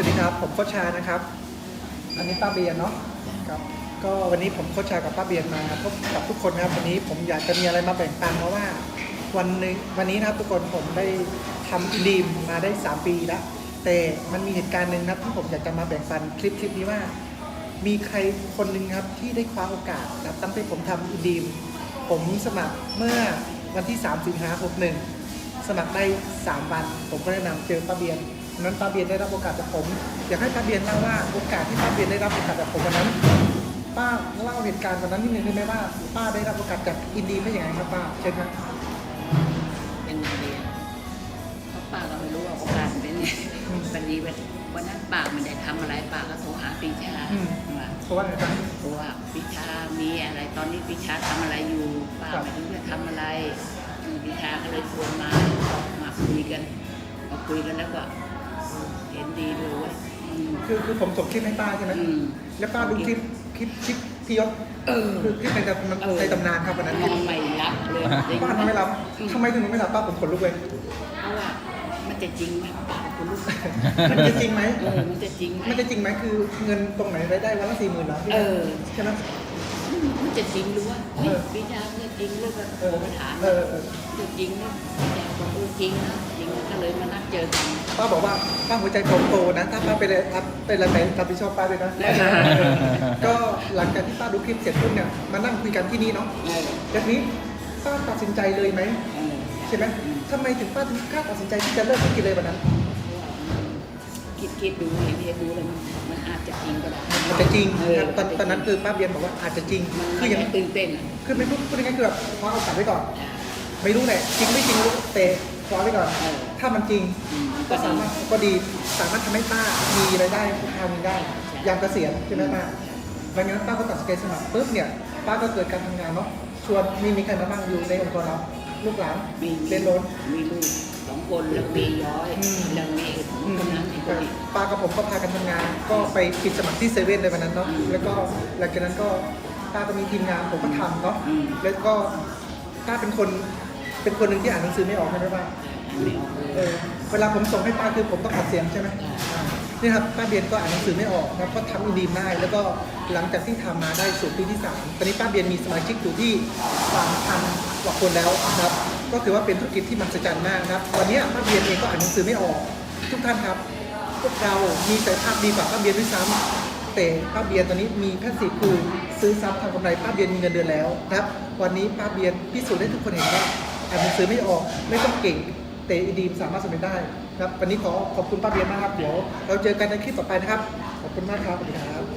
วัสดีครับ ผมโคชานะครับ อันนี้ป้าเบียร์เนาะครับก็วันนี้ผมโคชากับป้าเบียร์มาพบกับทุกคนนะครับวันนี้ผมอยากจะมีอะไรมาแบ่งปันเพราะว่า วันนึงวันนี้นะครับทุกคนผมได้ทำอินดีมมาได้ 3 ปีแล้วแต่มันมีเหตุการณ์หนึ่งนะครับที่ผมอยากจะมาแบ่งปันคลิปคลิปนี้ว่า มีใครคนหนึ่งครับที่ได้คว้าโอกาสนะครับตั้งแต่ผมทำอินดีมผมสมัครเมื่อวันที่ 3 สิงหาคมหนึ่งสมัครได้ 3 วัน ผมก็แนะนำเจอป้าเบียน นั้นป้าเบียนได้รับโอกาสจากผม อยากให้ป้าเบียนเล่าว่าโอกาสที่ป้าเบียนได้รับโอกาสจากผมวันนั้น ป้าเล่าเหตุการณ์วันนั้นนิดนึงได้ไหมว่า ป้าได้รับโอกาสจากอินดีได้ยังไงครับป้าเช่นครับเป็นไงดีอะเพราะป้าก็ไม่รู้ว่าโอกาสเป็นไงวันนี้วันนั้นป้าไม่ได้ทำอะไรป้าก็โทรหาปีชาว่าเพราะว่าอะไรครับตัวปีชามีอะไรตอนนี้ปีชาทำอะไรอยู่ป้าครับไม่รู้จะทำอะไรปีชาก็เลยชวนมามาคุยกันมาคุยกันแล้วก็ เห็นดีด้วยเว้ยอืมคือคือผมส่งคลิปให้ป้าใช่ไหมอืม แล้วป้าดูคลิปคลิปคลิปพี่ยศเออ คือคลิปในตำนานเออในตำนานครับวันนั้นนอนไม่รับเลยป้าทำไม่รับทำไมถึงไม่รับป้าผมขนลุกเลยเพราะว่ามันจะจริงไหมป้าคุณลูกมันจะจริงไหมเออมันจะจริงไหมมันจะจริงไหมคือเงินตรงไหนรายได้วันละสี่หมื่นเหรอพี่เออ ใช่ไหมมัน จะจริงหรือว่าเออวิชาเพื่อจริงหรือว่าเออมาถามเออเออจะจริงนะแต่บอกเออจริงนะจริงก็เลยมานัดเจอกันป้าบอกว่าป้าหัวใจผมโตนะถ้าป้าไปเลยรับเป็นอะไรรับผิดชอบป้าด้วยนะเออก็หลังจากที่ป้าดูคลิปเสร็จปุ๊บเนี่ยมานั่งคุยกันที่นี่เนาะเออทีนี้ป้าตัดสินใจเลยไหมเออใช่ไหมทำไมถึงป้าถึงกล้าตัดสินใจที่จะเลิกธุรกินเลยวันนั้น คิดคิดดูเห็นเห็นดูแล้วมันมันอาจจะจริงก็ได้มันจะจริงเอนะอตอนตอนนั้นคือป้าเบียนบอกว่าอาจจะจริงมันคืออย่างไม่ตื่นเต้นอะคือไม่พูดพูดง่ายๆคือแบบขอเอาตัดไว้ก่อนอ่าไม่รู้แหละจริงไม่จริงไม่รู้แต่ขอไว้ก่อน เออ ถ้ามันจริง อืมก็สามารถก็ดีสามารถทำให้ป้ามีรายได้ทางหนึงได้ใช่ยามเกษียณใช่ไหมป้าดังนั้นป้าก็ตัดสินใจสมัครปุ๊บเนี่ยป้าก็เกิดการทำงานเนาะชวนมีมีใครมาบ้างอยู่ในองค์กรเรา ลูกหลานมีเรียนล้นมีลูกสองคนแล้วมีย้อยอืมแล้วมีคนนั้นอีกคนอีกป้ากับผมก็พากันทำงาน ก็ไปปิดสมัครที่เซเว่นในวันนั้นเนาะอืมแล้วก็หลังจากนั้นก็ป้าก็มีทีมงานผมก็ทำเนาะอืมแล้วก็ป้าเป็นคนเป็นคนหนึ่งที่อ่านหนังสือไม่ออกใช่ไหมป้าไม่ออกเลยเออเวลาผมส่งให้ป้าคือผมต้องอัดเสียงใช่ไหมใช่อ่า นี่ครับป้าเบียนก็อ่านหนังสือไม่ออกนะก็ทำอินดีมได้แล้วก็หลังจากที่ทำมาได้สู่ปีที่สามตอนนี้ป้าเบียนมีสมาชิกอยู่ที่สามพันกว่าคนแล้วนะครับ ก็ถือว่าเป็นธุรกิจที่มหัศจรรย์มากครับวันนี้ป้าเบียนเองก็อ่านหนังสือไม่ออก ทุกท่านครับ พวกเรามีศักยภาพดีกว่าป้าเบียนด้วยซ้ำแต่ป้าเบียนตอนนี้มีแพทย์สีคือซื้อซ้ำทำกำไรป้าเบียนมีเงินเดือนแล้วนะครับ วันนี้ป้าเบียนพิสูจน์ให้ทุกคนเห็นว่าอ่านหนังสือไม่ออกไม่ต้องเก่งแต่อีดีมสามารถสำเร็จได้ ครับวันนี้ขอขอบคุณป้าเบียนมากครับเดี๋ยวเราเจอกันในคลิปต่อไปนะครับ ขอบคุณมากครับสวัสดีครับ